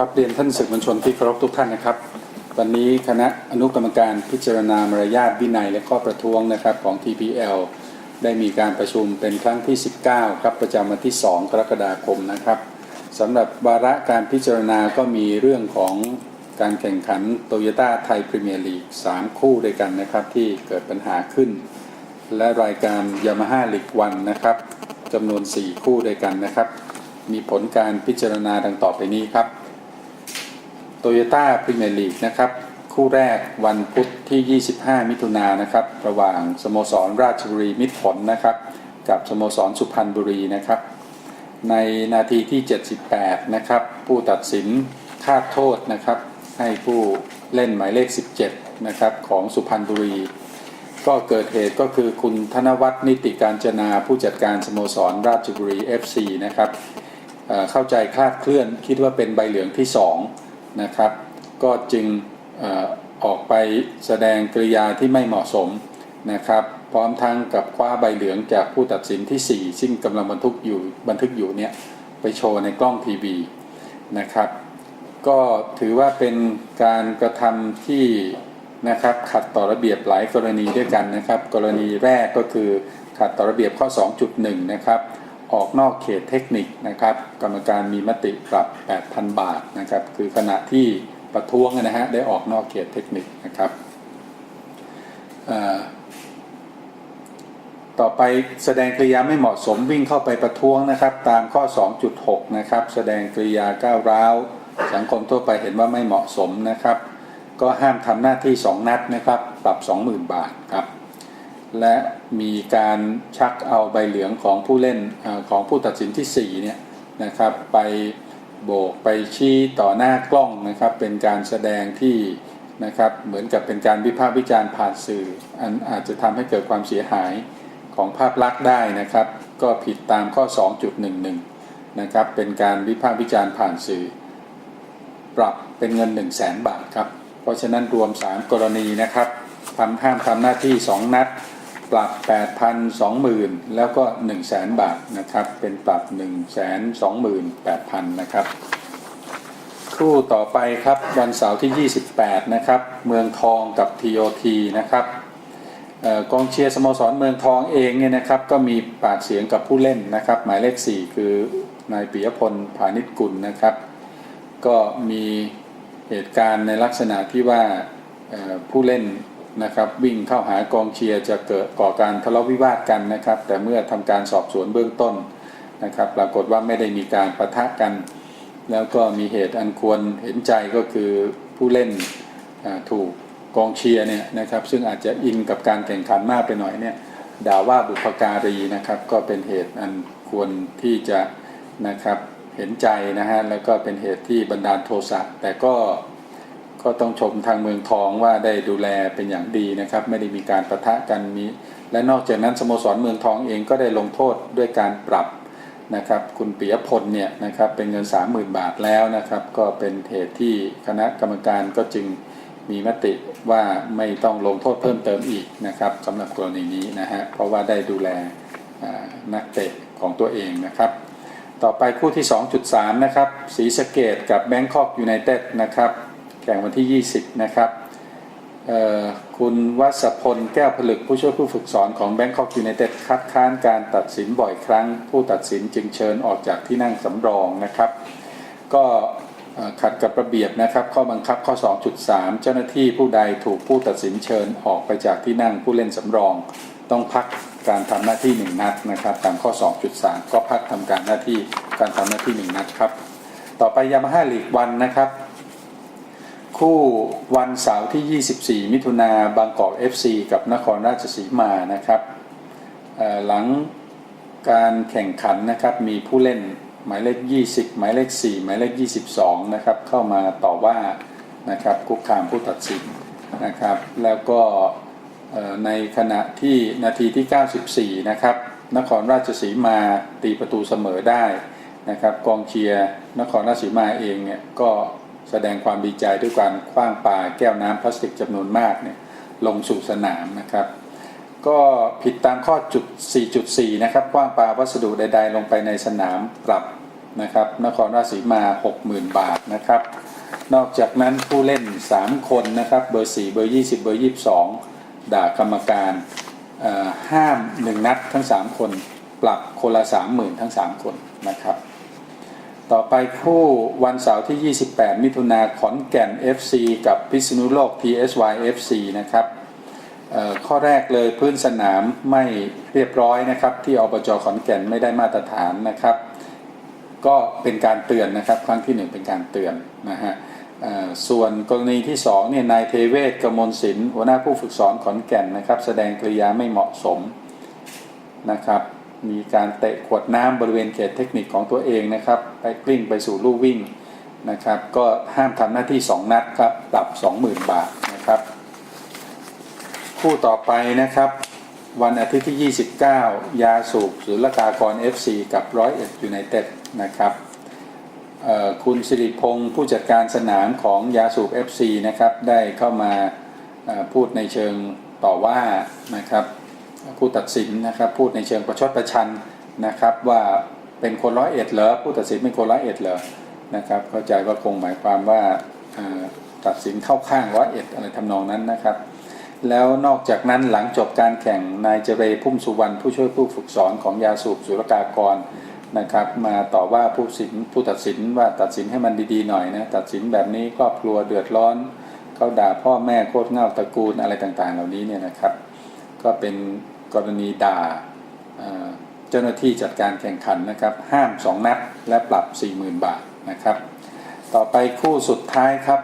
ครับเรียนท่านสื่อมวลชนที่เคารพทุกท่านนะครับ วันนี้คณะอนุกรรมการพิจารณามารยาทวินัยและข้อประท้วงนะครับของ TPL ได้มีการประชุมเป็นครั้งที่ 19 ครับประจำวันที่ 2 กรกฎาคมนะครับสำหรับวาระการพิจารณาก็มีเรื่องของการแข่งขันโตโยต้าไทยพรีเมียร์ลีก 3 คู่ด้วยกันนะครับที่เกิดปัญหาขึ้น และรายการยามาฮ่าลีกวันนะครับจำนวน 4 คู่ด้วยกันนะครับ มีผลการพิจารณาดังต่อไปนี้ครับ โตโยต้าพรีเมียร์ลีกนะครับ คู่แรกวันพุธที่ 25 มิถุนายนนะครับ ระหว่างสโมสรราชบุรีมิตรผลนะครับ กับสโมสรสุพรรณบุรีนะครับ ในนาทีที่ 78 นะครับ ผู้ตัดสินคาดโทษนะครับ ให้ผู้เล่นหมายเลข 17 นะครับ ของสุพรรณบุรีก็เกิดเหตุก็คือคุณธนวัฒน์นิติการจนาผู้จัดการสโมสรราชบุรี FC นะครับเอ่อเข้าใจคลาดเคลื่อนคิดว่าเป็นใบเหลืองที่ 2 นะครับ ก็จึงออกไปแสดงกริยาที่ไม่เหมาะสมนะครับ พร้อมทั้งกับคว้าใบเหลืองจากผู้ตัดสินที่ 4 ซึ่งกำลังบันทึกอยู่บันทึกอยู่เนี่ยไปโชว์ในกล้องทีวีนะครับก็ถือว่าเป็นการกระทำที่นะครับขัดต่อระเบียบหลายกรณีด้วยกันนะครับ กรณีแรกก็คือขัดต่อระเบียบข้อ 2.1 นะครับ ออกนอกเขตเทคนิคนะครับ กรรมการมีมติปรับ 8,000 บาทนะครับ คือขณะที่ประท้วงนะฮะได้ออกนอกเขตเทคนิคนะครับต่อไปแสดงกริยาไม่เหมาะสมวิ่งเข้าไปประท้วงนะครับ ตามข้อ 2.6 นะครับ แสดงกริยาก้าวร้าว สังคมทั่วไปเห็นว่าไม่เหมาะสมนะครับ ก็ห้ามทำหน้าที่ 2 นัดนะครับ ปรับ 20,000 บาทครับ และมีการชักเอาใบเหลืองของผู้เล่นอของผู้ตัดสินที่4เนี่ยนะครับไปโบกไปชี้ต่อหน้ากล้องนะครับเป็นการแสดงที่นะครับเหมือนกับเป็นการวิพากษ์วิจารณ์ผ่านสื่ออันอาจจะทำให้เกิดความเสียหายของภาพลักษณ์ได้นะครับ ก็ผิดตามข้อ 2.11 นะครับเป็นการวิพากษ์วิจารณ์ผ่านสื่อ ปรับเป็นเงิน 1 0 0 0 0แบาทครับ เพราะฉะนั้นรวม 3 กรณีนะครับทำห้ามทำหน้าที่ 2 นัด ปรับ 8,000 20,000 แล้วก็ 1 0 0 0 0 0 บาทนะครับ เป็นปรับ 1 2 8 0 0 0 นะครับ คู่ต่อไปครับวันเสาร์ที่ 28 นะครับ เมืองทองกับ TOT นะครับออกองเชียร์สโมสรเมืองทองเองเนี่ยนะครับก็มีปากเสียงกับผู้เล่นนะครับ หมายเลข 4 คือนายปิยพลพาณิชกุลนะครับ ก็มีเหตุการณ์ในลักษณะที่ว่าผู้เล่น นะครับวิ่งเข้าหากองเชียร์จะเกิดก่อการทะเลาะวิวาทกันนะครับ แต่เมื่อทำการสอบสวนเบื้องต้นนะครับ ปรากฏว่าไม่ได้มีการประทะกัน แล้วก็มีเหตุอันควรเห็นใจก็คือผู้เล่นถูกกองเชียร์เนี่ยนะครับ ซึ่งอาจจะอินกับการแข่งขันมากไปหน่อยเนี่ยด่าว่าบุพการีนะครับ ก็เป็นเหตุอันควรที่จะนะครับเห็นใจนะฮะแล้วก็เป็นเหตุที่บันดาลโทสะแต่ก็ ก็ต้องชมทางเมืองทองว่าได้ดูแลเป็นอย่างดีนะครับ ไม่ได้มีการประทะกันมีและนอกจากนั้นสโมสรเมืองทองเองก็ได้ลงโทษด้วยการปรับนะครับ คุณปิยพลเนี่ยนะครับเป็นเงิน 30,000 บาทแล้วนะครับ ก็เป็นเหตุที่คณะกรรมการก็จึงมีมติว่าไม่ต้องลงโทษเพิ่มเติมอีกนะครับสำหรับกรณีนี้นะฮะเพราะว่าได้ดูแลนักเตะของตัวเองนะครับ ต่อไปคู่ที่ 2.3 นะครับศรีสเกดกับแบงคอกยูไนเต็ดนะครับ แข่งวันที่ 20 นะครับคุณวัศพลแก้วผลึกผู้ช่วยผู้ฝึกสอนของแบงคอกยูไนเต็ดคัดค้านการตัดสินบ่อยครั้ง ผู้ตัดสินจึงเชิญออกจากที่นั่งสำรองนะครับ ก็ขัดกับระเบียบนะครับ ข้อบังคับข้อ 2.3 เจ้าหน้าที่ผู้ใดถูกผู้ตัดสินเชิญออกไปจากที่นั่งผู้เล่นสำรอง ต้องพักการทำหน้าที่ 1 นัดนะครับ ตามข้อ 2.3 ก็พักทำการหน้าที่การทำหน้าที่ 1 นัดครับ ต่อไปยามาฮ่าลีกวันนะครับ คู่วันเสาร์ที่ 24 มิถุนาบางกอก FC กับนครราชสีมานะครับหลังการแข่งขันนะครับมีผู้เล่นหมายเลข 20 หมายเลข 4 หมายเลข 22 นะครับเข้ามาต่อว่านะครับคุกคามผู้ตัดสินนะครับแล้วก็ในขณะที่นาทีที่ 94 นะครับนครราชสีมาตีประตูเสมอได้นะครับกองเชียร์นครราชสีมาเองเนี่ยก็ แสดงความดีใจด้วยการคว้างปลาแก้วน้ำพลาสติกจำนวนมากเนี่ยลงสู่สนามนะครับ ก็ผิดตามข้อจุด 4.4 นะครับคว้างปลาวัสดุใด ๆ ลงไปในสนามปรับนะครับนครราชสีมา 60,000 บาทนะครับ นอกจากนั้นผู้เล่น 3 คนนะครับเบอร์ 4 เบอร์ 20 เบอร์ 22 ด่ากรรมการห้าม 1 นัดทั้ง 3 คน ปรับคนละ 30,000 ทั้ง 3 คนนะครับ ต่อไปคู่วันเสาร์ที่ 28 มิถุนาขอนแก่น FC กับพิษณุโลก PSY FC นะครับข้อแรกเลยพื้นสนามไม่เรียบร้อยนะครับ ที่อบจขอนแก่นไม่ได้มาตรฐานนะครับ ก็เป็นการเตือนนะครับ ครั้งที่หนึ่งเป็นการเตือนนะฮะส่วนกรณีที่สองเนี่ยนายเทเวศกมลศิลป์หัวหน้าผู้ฝึกสอนขอนแก่นนะครับ แสดงกริยาไม่เหมาะสมนะครับ มีการเตะขวดน้ำบริเวณเขตเทคนิคของตัวเองนะครับ ไปกลิ้งไปสู่ลู่วิ่งนะครับ ก็ห้ามทำหน้าที่ 2 นัดครับปรับ 20,000 บาทนะครับ คู่ต่อไปนะครับ วันอาทิตย์ที่ 29 ยาสูบศุลกากร FC กับร้อยเอ็ดยูไนเต็ดนะครับคุณสิริพงศ์ผู้จัดการสนามของยาสูบ FC นะครับ ได้เข้ามาพูดในเชิงต่อว่านะครับ ผู้ตัดสินนะครับพูดในเชิงประชดประชันนะครับ ว่าเป็นคนร้อยเอ็ดเหรอผู้ตัดสินเป็นคนร้อยเอ็ดเหรอนะครับเข้าใจว่าคงหมายความว่าตัดสินเข้าข้างร้อยเอ็ดอะไรทำนองนั้นนะครับ แล้วนอกจากนั้นหลังจบการแข่งนายเจเรพุ่มสุวรรณผู้ช่วยผู้ฝึกสอนของยาสูบศุลกากรนะครับมาต่อว่าผู้สินผู้ตัดสินว่าตัดสินให้มันดีๆหน่อยนะตัดสินแบบนี้ครอบครัวเดือดร้อนเขาด่าพ่อแม่โคตรเง่าตระกูลอะไรต่างๆ เหล่านี้เนี่ยนะครับ ก็เป็นกรณีด่าเอ่อเจ้าหน้าที่จัดการแข่งขันนะครับ ห้าม 2 นัดและปรับ 40,000 บาทนะครับ ต่อไปคู่สุดท้ายครับ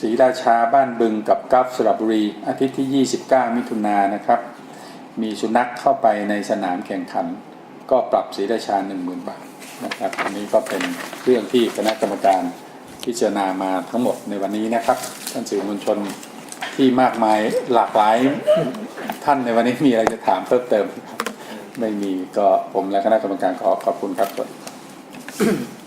ศรีราชาบ้านบึงกับกัฟสระบุรี อาทิตย์ที่ 29 มิถุนายนนะครับ มีสุนัขเข้าไปในสนามแข่งขัน ก็ปรับศรีราชา 10,000 บาทนะครับอันนี้ก็เป็นเรื่องที่คณะกรรมการพิจารณามาทั้งหมดในวันนี้นะครับท่านสื่อมวลชนที่มากมายหลากหลาย ท่านในวันนี้มีอะไรจะถามเพิ่มเติมไหมไม่มีก็ผมและคณะกรรมการขอขอบคุณครับสวัสดีครับ